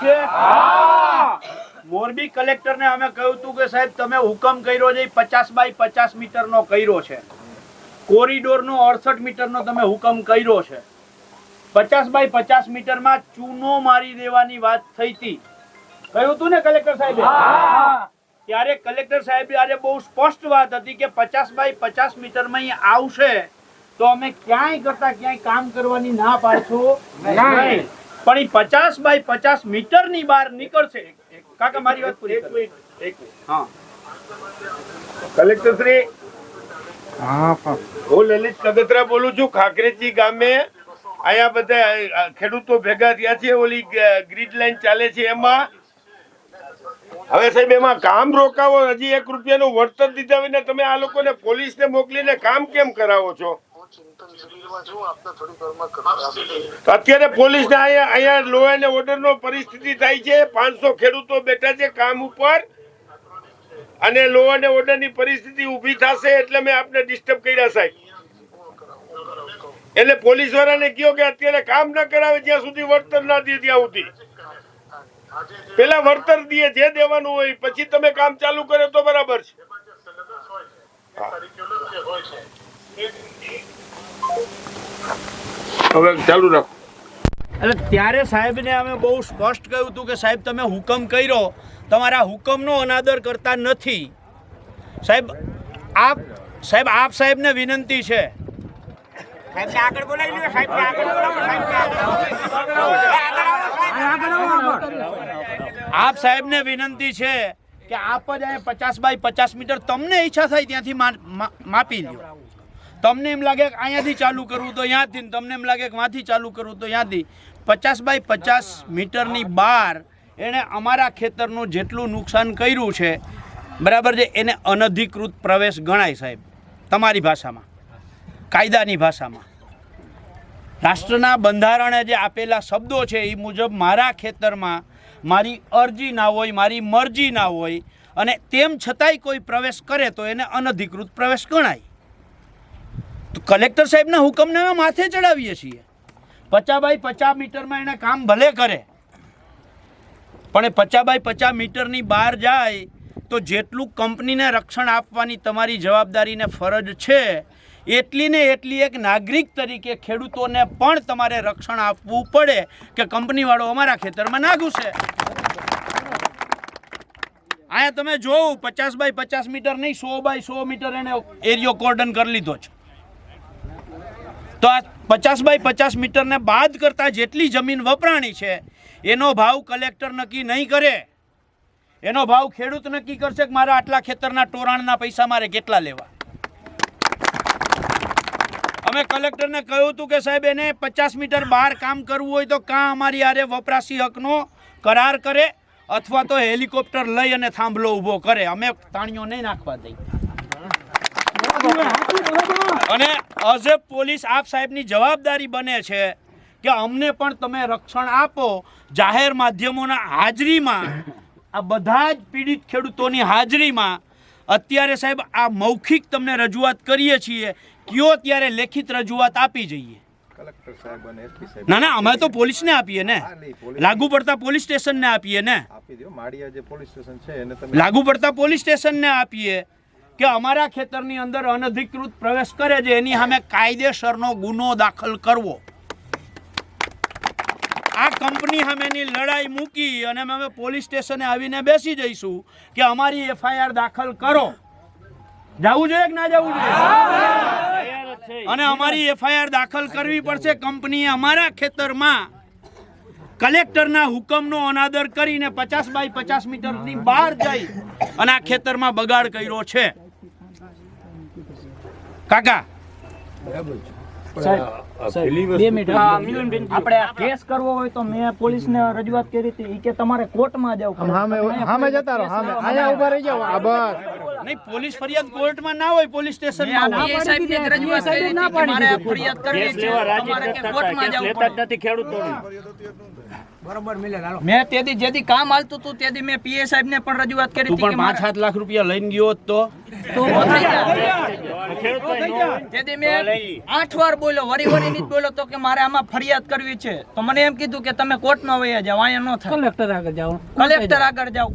છે? મોરબી કલેક્ટરને અમે કહ્યું હતું કે સાહેબ તમે હુકમ કર્યો છે પચાસ બાય પચાસ મીટરનો કર્યો છે. કોરિડોરનો અડસઠ મીટરનો તમે હુકમ કર્યો છે. પચાસ બાય પચાસ મીટરમાં ચૂનો મારી દેવાની વાત થઈ હતી. કહ્યું હતું ને કલેક્ટર સાહેબ? ત્યારે કલેક્ટર સાહેબ આજે બહુ સ્પષ્ટ વાત હતી કે પચાસ બાય પચાસ મીટરમાં આવશે તો અમે ક્યાંય કરતા ક્યાંય કામ કરવાની ના પાડશું? નહીં. પણ એ પચાસ બાય પચાસ મીટરની બહાર નીકળશે. કાકા મારી વાત પૂરી કરો. હા. કલેક્ટર શ્રી હું લલિત કગતરા બોલું છું ખાકરેજી ગામે. અહીંયા બધા ખેડૂતો ભેગા થયા છે ઓલી ગ્રીડ લાઈન ચાલે છે એમાં. હવે સાહેબ એમાં કામ રોકાવો હજી એક રૂપિયાનું વળતર દીધા વિના તમે આ લોકોને પોલીસને મોકલીને કામ કેમ કરાવો છો? અત્યારે પોલીસને અહીંયા અહીંયા લો એન્ડ ઓર્ડરનો પરિસ્થિતિ થાય છે. પાંચસો ખેડૂતો બેઠા છે કામ ઉપર. અને લો એન્ડ ઓર્ડરની પરિસ્થિતિ ઊભી થશે એટલે મેં આપને ડિસ્ટર્બ કર્યા, સાહેબ. એટલે પોલીસ વાળાને કહો કે અત્યારે કામ ના કરાવે જ્યાં સુધી વળતર ના દે ત્યાં સુધી. પેલા વળતર દે, જે દેવાનું હોય. પછી તમે કામ ચાલુ કરે તો બરાબર છે સિલેબસ હોય છે એ curriculum જે હોય છે એ હવે ચાલુ રાખો. એટલે ત્યારે સાહેબને અમે બહુ સ્પષ્ટ કહ્યું હતું કે સાહેબ તમે હુકમ કર્યો. તમારા હુકમનો અનાદર કરતા નથી. સાહેબ આપ સાહેબ આપ સાહેબને વિનંતી છે. આપ સાહેબને વિનંતી છે કે આપ જ પચાસ બાય પચાસ મીટર તમને ઈચ્છા થાય ત્યાંથી માપી લ્યો. તમને એમ લાગે કે અહીંયાથી ચાલુ કરવું તો અહીંયાથી તમને એમ લાગે કે વાંથી ચાલુ કરવું તો અહીંયાથી પચાસ બાય પચાસ મીટરની બહાર એણે અમારા ખેતરનું જેટલું નુકસાન કર્યું છે, બરાબર છે, એને અનધિકૃત પ્રવેશ ગણાય સાહેબ, તમારી ભાષામાં, કાયદાની ભાષામાં. રાષ્ટ્રના બંધારણે જે આપેલા શબ્દો છે એ મુજબ મારા ખેતરમાં મારી અરજી ના હોય, મારી મરજી ના હોય અને તેમ છતાંય કોઈ પ્રવેશ કરે તો એને અનધિકૃત પ્રવેશ ગણાય. કલેક્ટર સાહેબના હુકમને અમે માથે ચડાવીએ છીએ. પચા બાય પચાસ મીટરમાં એને કામ ભલે કરે. પણ એ પચા બાય પચાસ મીટરની બહાર જાય તો જેટલું કંપનીને રક્ષણ આપવાની તમારી જવાબદારીને ફરજ છે, એટલી ને એટલી એક નાગરિક તરીકે ખેડૂતોને પણ તમારે રક્ષણ આપવું પડે કે કંપનીવાળો અમારા ખેતરમાં ના ઘૂસે. અહીંયા તમે જોવું, પચાસ બાય પચાસ મીટર નહીં, સો બાય સો મીટર એને એરિયો કોર્ડન કરી લીધો છે. તો આ પચાસ બાય પચાસ મીટરને બાદ કરતાં જેટલી જમીન વપરાણી છે, એનો ભાવ કલેક્ટર નક્કી નહીં કરે. એનો ભાવ ખેડૂત નક્કી કરશે કે મારા આટલા ખેતરના ટોરાણના પૈસા મારે કેટલા લેવા. અમે કલેક્ટરને કહ્યું હતું કે સાહેબ, એને પચાસ મીટર બહાર કામ કરવું હોય તો કાં અમારી આરે વપરાશી હકનો કરાર કરે અથવા તો હેલિકોપ્ટર લઈ અને થાંભલો ઊભો કરે. અમે તાણીઓ નહીં નાખવા દઈ અને એઝ એ પોલીસ આપ સાહેબની જવાબદારી બને છે કે અમને પણ તમે રક્ષણ આપો. જાહેર માધ્યમોના હાજરીમાં આ બધા જ પીડિત ખેડૂતોની હાજરીમાં અત્યારે સાહેબ આ મૌખિક તમને રજૂઆત કરીએ છીએ કયો ત્યારે લેખિત રજૂઆત આપી જઈએ? ના ના અમે તો પોલીસને આપીએ ને. લાગુ પડતા પોલીસ સ્ટેશનને આપીએ ને. લાગુ પડતા પોલીસ સ્ટેશનને આપીએ. કે અમારા ખેતરની અંદર અનધિકૃત પ્રવેશ કરે છે, એની સામે કાયદેસરનો ગુનો દાખલ કરવો. આ કંપની સામેની લડાઈ મૂકી અને અમે પોલીસ સ્ટેશને આવીને બેસી જઈશું કે અમારી એફઆઈઆર દાખલ કરો. જવું જોઈએ કે ના જવું જોઈએ? અને અમારી એફઆઈઆર દાખલ કરવી પડશે. કંપનીએ અમારા ખેતરમાં કલેક્ટરના હુકમનો અનાદર કરીને પચાસ બાય પચાસ મીટરની બહાર જઈ અને આ ખેતરમાં બગાડ કર્યો છે. કાકા. બે મિનિટ આપણે કેસ કરવો હોય તો મેં પોલીસને રજૂઆત કરી હતી. કે તમારે કોર્ટમાં જવું જતા રહો સામે અહીંયા ઊભા રહી જાઓ. આ બસ. નહીં પોલીસ ફરિયાદ કોર્ટમાં ના હોય પોલીસ સ્ટેશનમાં હોય. PSI ને જ રજૂઆત કરી હતી મારે ફરિયાદ કરવી છે. તમારે કોર્ટમાં જવું પડે. મેં તેથી જેથી કામ હાલતું હતું તેથી મેં પીએ સાહેબ ને પણ રજૂઆત કરી હતી પણ પાંચ મારે સાત લાખ રૂપિયા લઈને ગયો તો? મેં આઠ વાર બોલ્યો વરી વરી બોલ્યો તો કે મારે આમાં ફરિયાદ કરવી છે. તો મને એમ કીધું કે તમે કોર્ટમાં વયા જાવ અહીંયા ન થાય. કલેક્ટર આગળ જાઓ. કલેક્ટર આગળ જાઓ.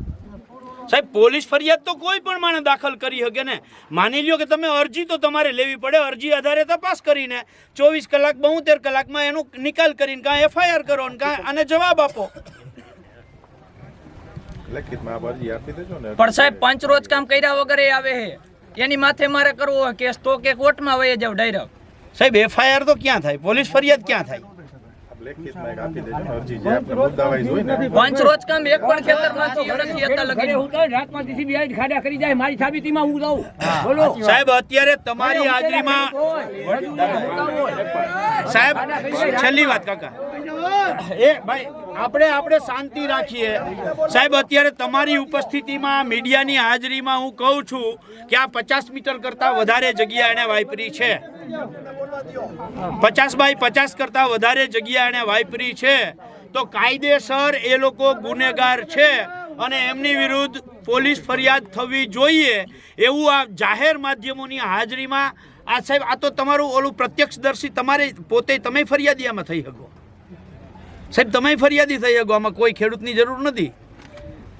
સાહેબ પોલીસ ફરિયાદ તો કોઈ પણ માણસ દાખલ કરી શકે ને. માની લ્યો કે તમે અરજી તો તમારે લેવી પડે અરજી આધારે તપાસ કરીને ચોવીસ કલાક બોતેર કલાકમાં એનો નિકાલ કરીને કાં એફઆઈઆર કરો ને કાં આને જવાબ આપો. લેખિતમાં આપ અરજી આપી દેજો ને. પણ સાહેબ પાંચ રોજ કામ કર્યા વગર એ આવે છે. એની માથે મારે કરવો હોય કેસ તો કે કોર્ટમાં વહી જાવ ડાયરેક્ટ. સાહેબ એફઆઈઆર તો ક્યાં થાય? પોલીસ ફરિયાદ ક્યાં થાય? આપ લેખિતમાં એક આપી દેજો ને અરજી જે આપણે મુદ્દાવાઇઝ હોય ને. પાંચ રોજ કામ એક પણ ખેતરમાં થયું નથી અત્યાર લગી સાહેબ અત્યારે તમારી હાજરીમાં સાહેબ છેલ્લી વાત કાકા. એ ભાઈ આપણે આપણે શાંતિ રાખીએ. સાહેબ, અત્યારે તમારી ઉપસ્થિતિમાં, મીડિયાની હાજરીમાં હું કહું છું કે આ પચાસ મીટર કરતાં વધારે જગ્યા એણે વાપરી છે. પચાસ બાય પચાસ કરતાં વધારે જગ્યા એણે વાપરી છે. તો કાયદેસર એ લોકો ગુનેગાર છે અને એમની વિરુદ્ધ પોલીસ ફરિયાદ થવી જોઈએ એવું આ જાહેર માધ્યમોની હાજરીમાં આ સાહેબ, આ તો તમારું ઓલું પ્રત્યક્ષદર્શી તમારે પોતે, તમે ફરિયાદી આમાં થઈ શકો. સાહેબ તમે ફરિયાદી થઈ શકો આમાં કોઈ ખેડૂતની જરૂર નથી.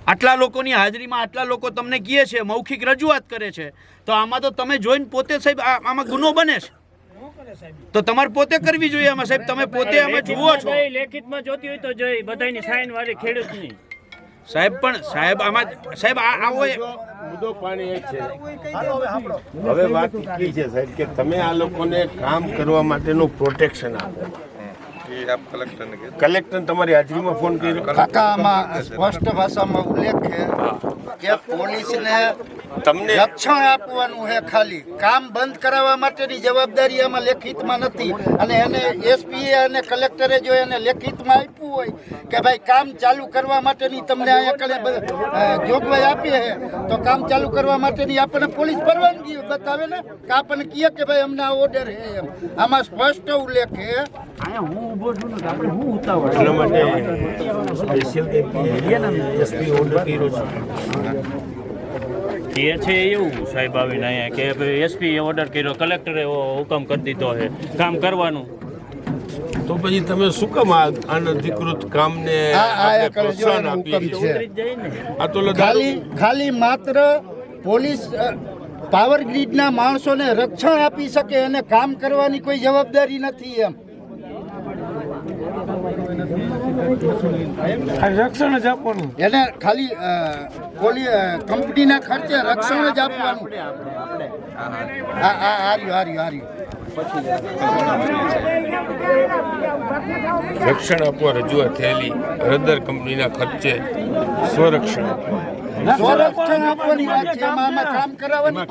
આટલા લોકોની હાજરીમાં આટલા લોકો તમને કહે છે મૌખિક રજૂઆત કરે છે તો આમાં તો તમે જોઈને પોતે સાહેબ આ- આમાં ગુનો બને છે. તો તમારે પોતે કરવી જોઈએ આમાં સાહેબ તમે પોતે આમાં જુઓ છો. લેખિતમાં જોતી હોય તો જોઈ બધાની સાઈન વાળી ખેડૂતની. સાહેબ પણ સાહેબ આમાં સાહેબ આ આવો મુદ્દો પાણી એક છે. હવે વાત કી છે સાહેબ કે તમે આ લોકોને કામ કરવા માટેનું પ્રોટેક્શન આપો. કલેક્ટર તમારી હાજરીમાં ફોન કર્યો? કાકામાં સ્પષ્ટ ભાષામાં ઉલ્લેખ છે કે પોલીસને તમને લક્ષણ આપવાનું છે ખાલી. કામ બંધ કરાવવા માટેની જવાબદારી આમાં લેખિતમાં નથી. અને એને એસપીએ અને કલેક્ટરે જો એને લેખિતમાં આપ્યું હોય કે ભાઈ કામ ચાલુ કરવા માટેની તમને અહીંયા જોગવાઈ આપી છે તો કામ ચાલુ કરવા માટેની આપણને પોલીસ પરવાનગી બતાવે ને કે આપણને કહે કે ભાઈ અમને આ ઓર્ડર છે એમ. આમાં સ્પષ્ટ ઉલ્લેખ છે. એટલા માટે સ્પેશિયલ એસપી ઓર્ડર કર્યો છે. એ છે એવું સાહેબ આવીને અહીંયા કે એસપી ઓર્ડર કર્યો કલેક્ટરે એવો હુકમ કરી દીધો છે કામ કરવાનું. તો પછી તમે શું કામ આ અનધિકૃત કામને પ્રોત્સાહન એનો આપીએ હુકમ છીએ? છે આ તો લો ખાલી ખાલી માત્ર પોલીસ પાવર ગ્રીડના માણસોને રક્ષણ આપી શકે અને કામ કરવાની કોઈ જવાબદારી નથી એમ. એને ખાલી એટલે પોલી અ, કંપનીના ખર્ચે રક્ષણ જ આપવાનું. આ આ હાર્યું હાર્યું હાર્યું રક્ષણ આપવા રજૂઆત થયેલી રદર કંપનીના ખર્ચે સ્વરક્ષણ સ્વરક્ષણ આપવાની વાત છે. આમાં કામ કરાવવાની.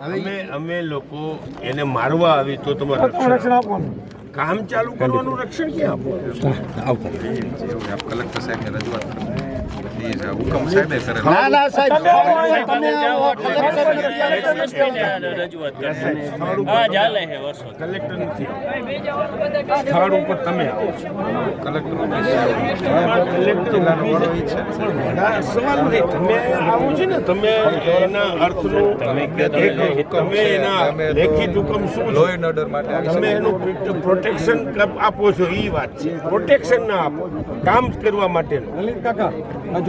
અમે અમે લોકો એને મારવા આવી તો તમારે રક્ષણ આપવાનું. કામ ચાલુ કરવાનું રક્ષણ ક્યાં આપો? આપ કલેક્ટર સાહેબને રજૂઆત હુકમ ઉપર તમે તમે આવું છો ને તમે એના અર્થનું તમે એના લેખિત શું લો એન્ડ ઓર્ડર માટે તમે એનું પ્રોટેક્શન આપો છો એ વાત છે પ્રોટેક્શન ના આપો કામ કરવા માટેનું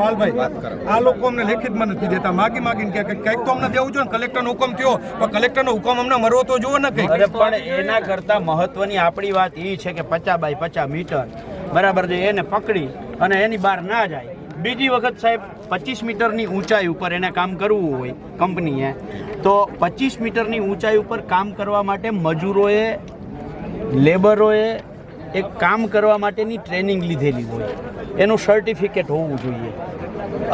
પાલભાઈ આ લોકો અમને લેખિતમાં નથી દેતા. માગી માગીને કે કંઈક તો અમને દેવું જોઈએ કલેક્ટરનો હુકમ થયો, પણ કલેક્ટરનો હુકમ અમને મરવો તો જોવો ને કંઈક. પણ એના કરતા મહત્વની આપણી વાત એ છે કે પચા બાય પચા મીટર, બરાબર છે, એને પકડી અને એની બહાર ના જાય. બીજી વખત સાહેબ, પચીસ મીટરની ઊંચાઈ ઉપર એને કામ કરવું હોય કંપનીએ, તો પચીસ મીટરની ઊંચાઈ ઉપર કામ કરવા માટે મજૂરોએ, લેબરોએ એક કામ કરવા માટેની ટ્રેનિંગ લીધેલી હોય. એનું સર્ટિફિકેટ હોવું જોઈએ.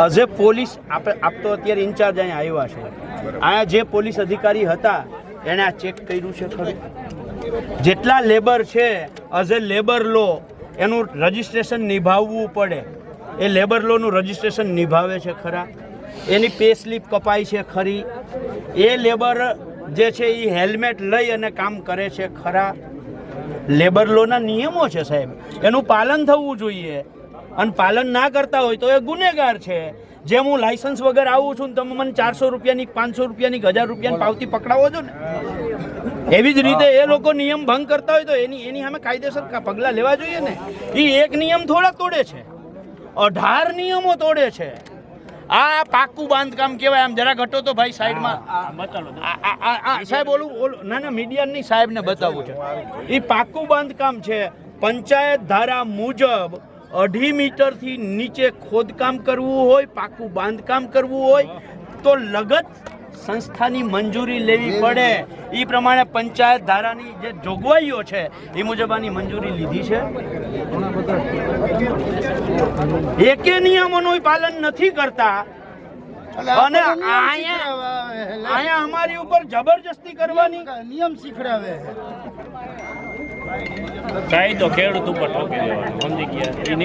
એઝ એ પોલીસ આપ તો અત્યારે ઇન્ચાર્જ અહીંયા આવ્યા છે. અહીંયા જે પોલીસ અધિકારી હતા એણે આ ચેક કર્યું છે ખરું. જેટલા લેબર છે એઝ એ લેબર લો, એનું રજિસ્ટ્રેશન નિભાવવું પડે. એ લેબર લોનું રજિસ્ટ્રેશન નિભાવે છે ખરા. એની પે સ્લીપ કપાય છે ખરી. એ લેબર જે છે એ હેલ્મેટ લઈ અને કામ કરે છે ખરા. લેબર લોના નિયમો છે સાહેબ. એનું પાલન થવું જોઈએ. અને પાલન ના કરતા હોય તો એ ગુનેગાર છે. જેમ હું લાયસન્સ વગર આવું છું તમે મને ચારસો રૂપિયાની, પાંચસો રૂપિયાની હજાર રૂપિયાની પાવતી પકડાવો છો ને? એવી જ રીતે એ લોકો નિયમ ભંગ કરતા હોય તો એની એની સામે કાયદેસર પગલાં લેવા જોઈએ ને? એ એક નિયમ થોડા તોડે છે. અઢાર નિયમો તોડે છે. આ પાકું બાંધકામ કહેવાય આમ જરા ઘટો તો ભાઈ સાઈડમાં. બતાવો સાહેબ ઓલું ઓલું ના ના મીડિયાની સાહેબને બતાવવું છે. એ પાકું બાંધકામ છે. પંચાયત ધારા મુજબ અઢી મીટરથી નીચે ખોદકામ કરવું હોય પાકું બાંધકામ કરવું હોય તો લગત સંસ્થાની મંજૂરી લેવી પડે. એ પ્રમાણે પંચાયત ધારાની જે જોગવાઈઓ છે એ મુજબ આની મંજૂરી લીધી છે. એકે નિયમોનું પાલન નથી કરતા. અને અહીંયા- અહીંયા અમારી ઉપર જબરજસ્તી કરવાની નિયમ શીખડાવે. કાયદો ખેડૂત ઉપર ઠોકી દેવાનો સમજી ગયા